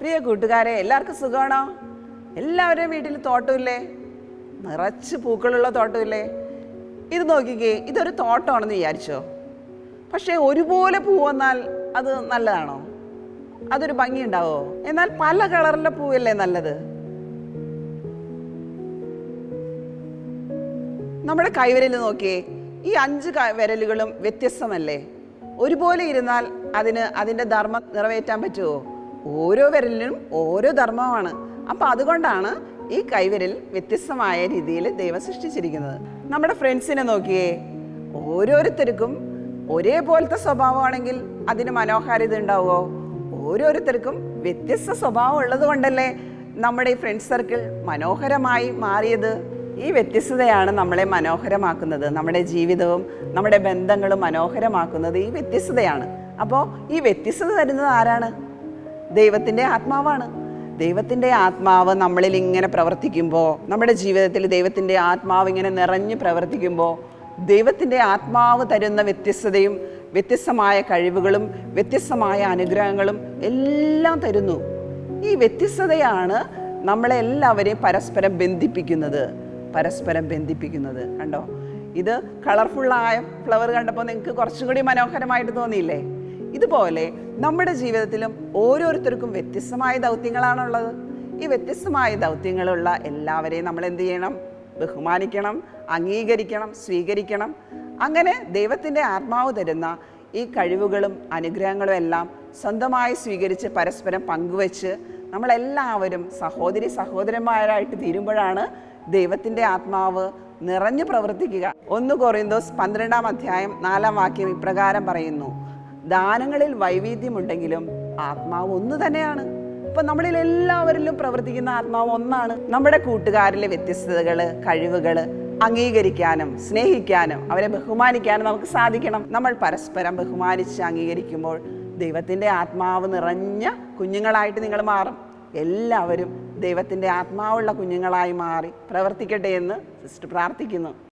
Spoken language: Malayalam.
പ്രിയ കൂട്ടുകാരെ എല്ലാവർക്കും സുഖമാണോ? എല്ലാവരുടെയും വീട്ടിൽ തോട്ടമില്ലേ? നിറച്ച് പൂക്കളുള്ള തോട്ടമില്ലേ? ഇത് നോക്കിക്കേ ഇതൊരു തോട്ടമാണെന്ന് വിചാരിച്ചോ? പക്ഷേ ഒരുപോലെ പൂ വന്നാൽ അത് നല്ലതാണോ? അതൊരു ഭംഗി ഉണ്ടാവോ? എന്നാൽ പല കളറിലെ പൂവല്ലേ നല്ലത്? നമ്മുടെ കൈവിരൽ നോക്കിയേ ഈ അഞ്ച് വിരലുകളും വ്യത്യസ്തമല്ലേ? ഒരുപോലെ ഇരുന്നാൽ അതിന് അതിന്റെ ധർമ്മം നിറവേറ്റാൻ പറ്റുമോ ഓരോ വിരലിനും ഓരോ ധർമ്മമാണ്. അപ്പം അതുകൊണ്ടാണ് ഈ കൈവിരൽ വ്യത്യസ്തമായ രീതിയിൽ ദൈവം സൃഷ്ടിച്ചിരിക്കുന്നത്. നമ്മുടെ ഫ്രണ്ട്സിനെ നോക്കിയേ ഓരോരുത്തർക്കും ഒരേപോലത്തെ സ്വഭാവമാണെങ്കിൽ അതിന് മനോഹാരിത ഉണ്ടാവുമോ ഓരോരുത്തർക്കും വ്യത്യസ്ത സ്വഭാവം ഉള്ളത് കൊണ്ടല്ലേ നമ്മുടെ ഈ ഫ്രണ്ട് സർക്കിൾ മനോഹരമായി മാറിയത്? ഈ വ്യത്യസ്തതയാണ് നമ്മളെ മനോഹരമാക്കുന്നത്. നമ്മുടെ ജീവിതവും നമ്മുടെ ബന്ധങ്ങളും മനോഹരമാക്കുന്നത് ഈ വ്യത്യസ്തതയാണ്. അപ്പോൾ ഈ വ്യത്യസ്തത തരുന്നത് ആരാണ്? ദൈവത്തിന്റെ ആത്മാവാണ്. ദൈവത്തിന്റെ ആത്മാവ് നമ്മളിൽ ഇങ്ങനെ പ്രവർത്തിക്കുമ്പോൾ നമ്മുടെ ജീവിതത്തിൽ ദൈവത്തിന്റെ ആത്മാവ് ഇങ്ങനെ നിറഞ്ഞു പ്രവർത്തിക്കുമ്പോൾ ദൈവത്തിന്റെ ആത്മാവ് തരുന്ന വ്യത്യസ്തതയും വ്യത്യസ്തമായ കഴിവുകളും വ്യത്യസ്തമായ അനുഗ്രഹങ്ങളും എല്ലാം തരുന്നു. ഈ വ്യത്യസ്തതയാണ് നമ്മളെല്ലാവരെയും പരസ്പരം ബന്ധിപ്പിക്കുന്നത്. പരസ്പരം ബന്ധിപ്പിക്കുന്നത്. കണ്ടോ? ഇത് കളർഫുള്ളായ ഫ്ലവർ കണ്ടപ്പോൾ നിങ്ങൾക്ക് കുറച്ചുകൂടി മനോഹരമായിട്ട് തോന്നിയില്ലേ? ഇതുപോലെ നമ്മുടെ ജീവിതത്തിലും ഓരോരുത്തർക്കും വ്യത്യസ്തമായ ദൗത്യങ്ങളാണുള്ളത്. ഈ വ്യത്യസ്തമായ ദൗത്യങ്ങളുള്ള എല്ലാവരെയും നമ്മൾ എന്ത് ചെയ്യണം? ബഹുമാനിക്കണം അംഗീകരിക്കണം സ്വീകരിക്കണം. അങ്ങനെ ദൈവത്തിന്റെ ആത്മാവ് തരുന്ന ഈ കഴിവുകളും അനുഗ്രഹങ്ങളും എല്ലാം സ്വന്തമായി സ്വീകരിച്ച് പരസ്പരം പങ്കുവച്ച് നമ്മളെല്ലാവരും സഹോദരി സഹോദരന്മാരായിട്ട് തീരുമ്പോഴാണ് ദൈവത്തിന്റെ ആത്മാവ് നിറഞ്ഞു പ്രവർത്തിക്കുക. ഒന്ന് കൊറിന്തോസ് പന്ത്രണ്ടാം അധ്യായം നാലാം വാക്യം ഇപ്രകാരം പറയുന്നു. ദാനങ്ങളിൽ വൈവിധ്യമുണ്ടെങ്കിലും ആത്മാവ് ഒന്ന് തന്നെയാണ്. ഇപ്പൊ നമ്മളിൽ എല്ലാവരിലും പ്രവർത്തിക്കുന്ന ആത്മാവ് ഒന്നാണ് നമ്മുടെ കൂട്ടുകാരിലെ വ്യത്യസ്തതകൾ കഴിവുകൾ അംഗീകരിക്കാനും സ്നേഹിക്കാനും അവരെ ബഹുമാനിക്കാനും നമുക്ക് സാധിക്കണം. നമ്മൾ പരസ്പരം ബഹുമാനിച്ച് അംഗീകരിക്കുമ്പോൾ ദൈവത്തിന്റെ ആത്മാവ് നിറഞ്ഞ കുഞ്ഞുങ്ങളായിട്ട് നിങ്ങൾ മാറും. എല്ലാവരും ദൈവത്തിന്റെ ആത്മാവുള്ള കുഞ്ഞുങ്ങളായി മാറി പ്രവർത്തിക്കട്ടെ എന്ന് സിസ്റ്റർ പ്രാർത്ഥിക്കുന്നു.